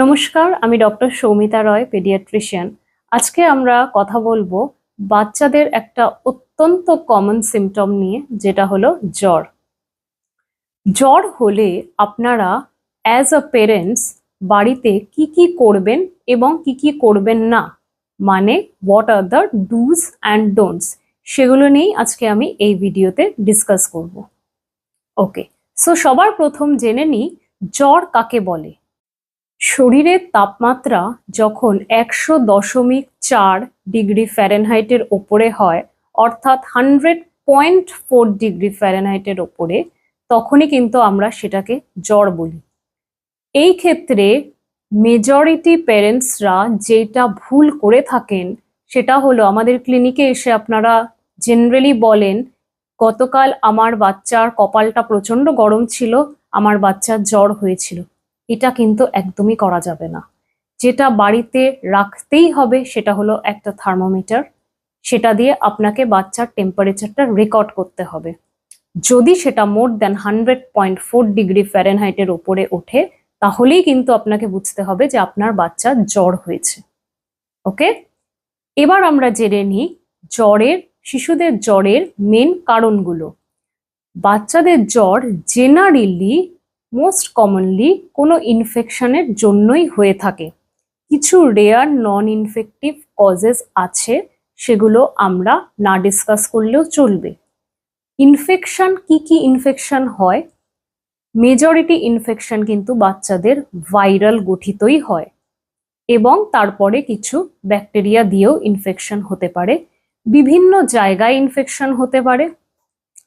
নমস্কার, আমি ডক্টর সৌমিতা রয়, পেডিয়াট্রিশিয়ান। আজকে আমরা কথা বলব বাচ্চাদের একটা অত্যন্ত কমন সিমটম নিয়ে, যেটা হলো জ্বর। জ্বর হলে আপনারা অ্যাজ আ পেরেন্টস বাড়িতে কি কি করবেন এবং কি কি করবেন না মানে what are the do's and don'ts সেগুলো নিয়েই আজকে আমি এই ভিডিওতে ডিসকাস করব। ওকে সো সবার প্রথম জেনে নিই, জ্বর কাকে বলে? শরীরের তাপমাত্রা যখন একশো দশমিক চার ডিগ্রি ফ্যারেনহাইটের ওপরে হয়, অর্থাৎ হান্ড্রেড পয়েন্ট ফোর ডিগ্রি ফ্যারেনহাইটের ওপরে, তখনই কিন্তু আমরা সেটাকে জ্বর বলি। এই ক্ষেত্রে মেজরিটি প্যারেন্টসরা যেটা ভুল করে থাকেন, সেটা হলো আমাদের ক্লিনিকে এসে আপনারা জেনারেলি বলেন, গতকাল আমার বাচ্চার কপালটা প্রচণ্ড গরম ছিল, আমার বাচ্চার জ্বর হয়েছিল। এটা কিন্তু একদমই করা যাবে না। যেটা বাড়িতে রাখতেই হবে সেটা হলো একটা থার্মোমিটার সেটা দিয়ে আপনাকে বাচ্চার টেম্পারেচারটা রেকর্ড করতে হবে। যদি সেটা more than hundred point four degree ফ্যারেনহাইটের ওপরে ওঠে, তাহলেই কিন্তু আপনাকে বুঝতে হবে যে আপনার বাচ্চার জ্বর হয়েছে। ওকে এবার আমরা জেনে নিই জ্বরের, শিশুদের জ্বরের মেন কারণগুলো। বাচ্চাদের জ্বর জেনারেলি মোস্ট কমনলি কোনো ইনফেকশনের জন্যই হয়ে থাকে। কিছু রেয়ার নন ইনফেক্টিভ কজেস আছে, সেগুলো আমরা না ডিসকাস করলেও চলবে। ইনফেকশন কি কি ইনফেকশন হয়? মেজরিটি ইনফেকশন কিন্তু বাচ্চাদের ভাইরাল গঠিতই হয়। এবং তারপরে কিছু ব্যাকটেরিয়া দিয়েও ইনফেকশন হতে পারে। বিভিন্ন জায়গায় ইনফেকশন হতে পারে।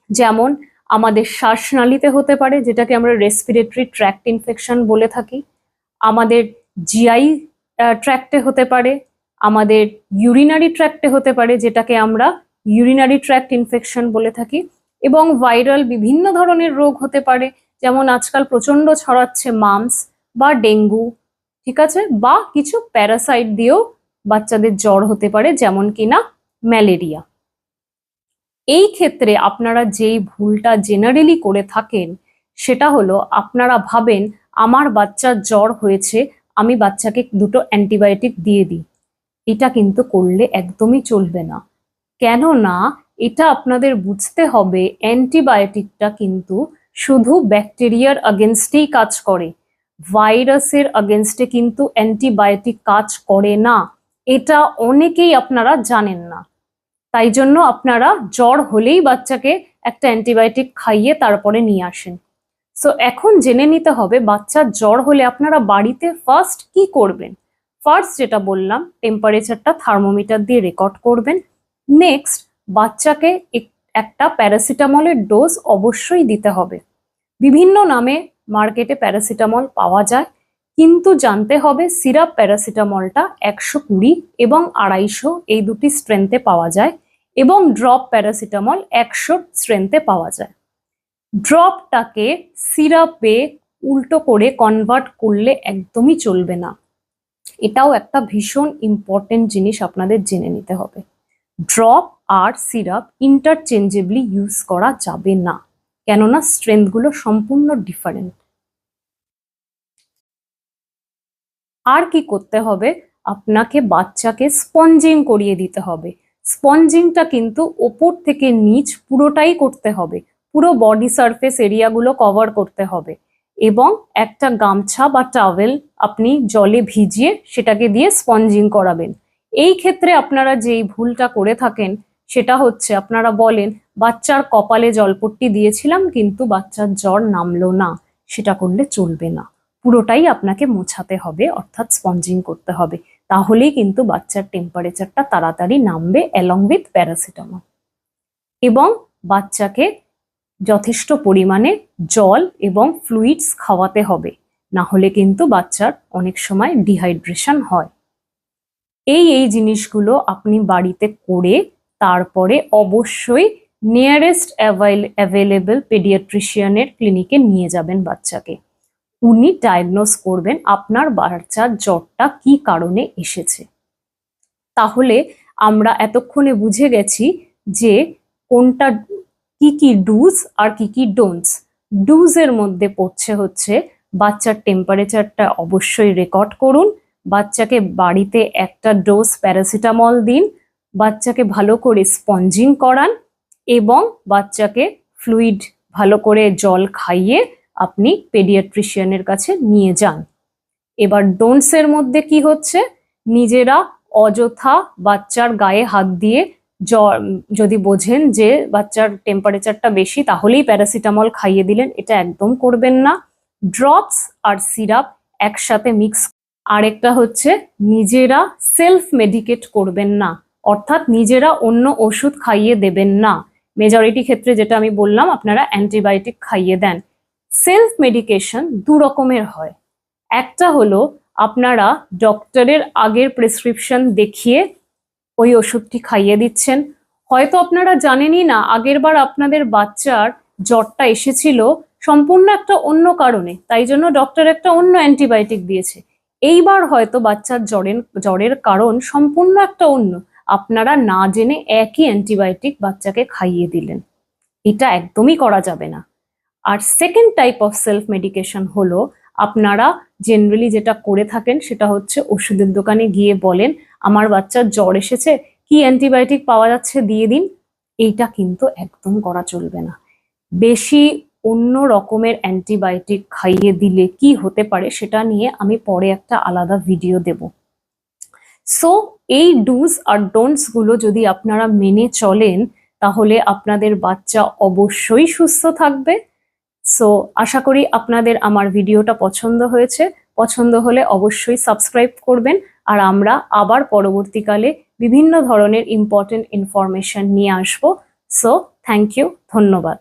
যেমন আমাদের শ্বাসনালীতে হতে পারে, যেটাকে আমরা রেসপিরেটরি ট্র্যাক্ট ইনফেকশন বলে থাকি। আমাদের জিআই ট্র্যাক্টে হতে পারে, আমাদের ইউরিনারি ট্র্যাক্টে হতে পারে, যেটাকে আমরা ইউরিনারি ট্র্যাক্ট ইনফেকশন বলে থাকি। এবং ভাইরাল বিভিন্ন ধরনের রোগ হতে পারে, যেমন আজকাল প্রচণ্ড ছড়াচ্ছে মামস বা ডেঙ্গু, ঠিক আছে? বা কিছু প্যারাসাইট দিয়েও বাচ্চাদের জ্বর হতে পারে, যেমন কিনা ম্যালেরিয়া। এই ক্ষেত্রে আপনারা যেই ভুলটা জেনারেলি করে থাকেন, সেটা হলো আপনারা ভাবেন, আমার বাচ্চার জ্বর হয়েছে, আমি বাচ্চাকে দুটো অ্যান্টিবায়োটিক দিয়ে দিই। এটা কিন্তু করলে একদমই চলবে না। কেননা এটা আপনাদের বুঝতে হবে অ্যান্টিবায়োটিকটা কিন্তু শুধু ব্যাকটেরিয়ার আগেনস্টেই কাজ করে। ভাইরাসের আগেনস্টে কিন্তু অ্যান্টিবায়োটিক কাজ করে না। এটা অনেকেই আপনারা জানেন না। তাই জন্য আপনারা জ্বর হলেই বাচ্চাকে একটা অ্যান্টিবায়োটিক খাইয়ে তারপরে নিয়ে আসেন। সো এখন জেনে নিতে হবে বাচ্চার জ্বর হলে আপনারা বাড়িতে ফার্স্ট কি করবেন? ফার্স্ট যেটা বললাম টেম্পারেচারটা থার্মোমিটার দিয়ে রেকর্ড করবেন। নেক্সট বাচ্চাকে এক- একটা প্যারাসিটামলের ডোজ অবশ্যই দিতে হবে। বিভিন্ন নামে মার্কেটে প্যারাসিটামল পাওয়া যায়। কিন্তু জানতে হবে সিরাপ প্যারাসিটামলটা একশো কুড়ি এবং আড়াইশো এই দুটি স্ট্রেংথে পাওয়া যায় এবং ড্রপ প্যারাসিটামল একশো স্ট্রেংথে পাওয়া যায়। ড্রপটাকে সিরাপে উল্টো করে কনভার্ট করলে একদমই চলবে না। এটাও একটা ভীষণ ইম্পর্টেন্ট জিনিস আপনাদের জেনে নিতে হবে। ড্রপ আর সিরাপ ইন্টারচেঞ্জেবলি ইউজ করা যাবে না। কেননা স্ট্রেংথগুলো সম্পূর্ণ ডিফারেন্ট আর কি করতে হবে? আপনাকে বাচ্চাকে স্পঞ্জিং করিয়ে দিতে হবে। স্পঞ্জিংটা কিন্তু ওপর থেকে নিচ পুরোটাই করতে হবে। পুরো বডি সারফেস এরিয়াগুলো কভার করতে হবে। এবং একটা গামছা বা টাওয়েল আপনি জলে ভিজিয়ে সেটাকে দিয়ে স্পঞ্জিং করাবেন। এই ক্ষেত্রে আপনারা যেই ভুলটা করে থাকেন, সেটা হচ্ছে আপনারা বলেন, বাচ্চার কপালে জলপট্টি দিয়েছিলাম, কিন্তু বাচ্চার জ্বর নামলো না। সেটা করলে চলবে না। পুরোটাই আপনাকে মোছাতে হবে, অর্থাৎ স্পঞ্জিং করতে হবে। তাহলেই কিন্তু বাচ্চার টেম্পারেচারটা তাড়াতাড়ি নামবে অ্যালং উইথ প্যারাসিটামল এবং বাচ্চাকে যথেষ্ট পরিমাণে জল এবং ফ্লুইডস খাওয়াতে হবে না হলে কিন্তু বাচ্চার অনেক সময় ডিহাইড্রেশন হয়। এই এই জিনিসগুলো আপনি বাড়িতে করে তারপরে অবশ্যই নিয়ারেস্ট অ্যাভেলেবল পেডিয়াট্রিশিয়ানের ক্লিনিকে নিয়ে যাবেন বাচ্চাকে। উনি ডায়াগনোস করবেন আপনার বাচ্চার জ্বরটা কি কারণে এসেছে। তাহলে আমরা এতক্ষণে বুঝে গেছি যে কোনটা কি কি ডুজ আর কি কি ডোন্টস ডুজ এর মধ্যে পড়ছে হচ্ছে বাচ্চার টেম্পারেচারটা অবশ্যই রেকর্ড করুন, বাচ্চাকে বাড়িতে একটা ডোজ প্যারাসিটামল দিন, বাচ্চাকে ভালো করে স্পঞ্জিং করান এবং বাচ্চাকে ফ্লুইড ভালো করে জল খাইয়ে আপনি পেডিয়াট্রিশিয়ানের কাছে নিয়ে যান। এবার ডোন্টসের মধ্যে কি হচ্ছে? নিজেরা অযথা বাচ্চার গায়ে হাত দিয়ে জ্বর যদি বোঝেন যে বাচ্চার টেম্পারেচারটা বেশি, তাহলেই প্যারাসিটামল খাইয়ে দিলেন। এটা একদম করবেন না। ড্রপস আর সিরাপ একসাথে মিক্স আরেকটা হচ্ছে নিজেরা সেলফ মেডিকেট করবেন না। অর্থাৎ নিজেরা অন্য ওষুধ খাইয়ে দেবেন না। মেজরিটি ক্ষেত্রে যেটা আমি বললাম, আপনারা অ্যান্টিবায়োটিক খাইয়ে দেন। সেলফ মেডিকেশন দু রকমের হয়। একটা হলো আপনারা ডক্টরের আগের প্রেসক্রিপশন দেখিয়ে ওই ওষুধটি খাইয়ে দিচ্ছেন। হয়তো আপনারা জানেনই না আগেরবার আপনাদের বাচ্চার জ্বরটা এসেছিল সম্পূর্ণ একটা অন্য কারণে, তাই জন্য ডক্টর একটা অন্য অ্যান্টিবায়োটিক দিয়েছে। এইবার হয়তো বাচ্চার জ্বরের জ্বরের কারণ সম্পূর্ণ একটা অন্য। আপনারা না জেনে একই অ্যান্টিবায়োটিক বাচ্চাকে খাইয়ে দিলেন। এটা একদমই করা যাবে না। আর second type of self medication হলো, আপনারা জেনারেলি যেটা করে থাকেন সেটা হচ্ছে ওষুধের দোকানে গিয়ে বলেন, আমার বাচ্চার জ্বর এসেছে, কি অ্যান্টিবায়োটিক পাওয়া যাচ্ছে দিয়ে দিন। এইটা কিন্তু একদম করা চলবে না। বেশি অন্য রকমের অ্যান্টিবায়োটিক খাইয়ে দিলে কি হতে পারে সেটা নিয়ে আমি পরে একটা আলাদা ভিডিও দেব। সো এই ডুজ আর ডোন্টসগুলো যদি আপনারা মেনে চলেন, তাহলে আপনাদের বাচ্চা অবশ্যই সুস্থ থাকবে। সো আশা করি আপনাদের আমার ভিডিওটা পছন্দ হয়েছে। পছন্দ হলে অবশ্যই সাবস্ক্রাইব করবেন আর আমরা আবার পরবর্তীকালে বিভিন্ন ধরনের ইম্পর্টেন্ট ইনফরমেশন নিয়ে আসব। সো থ্যাংক ইউ ধন্যবাদ।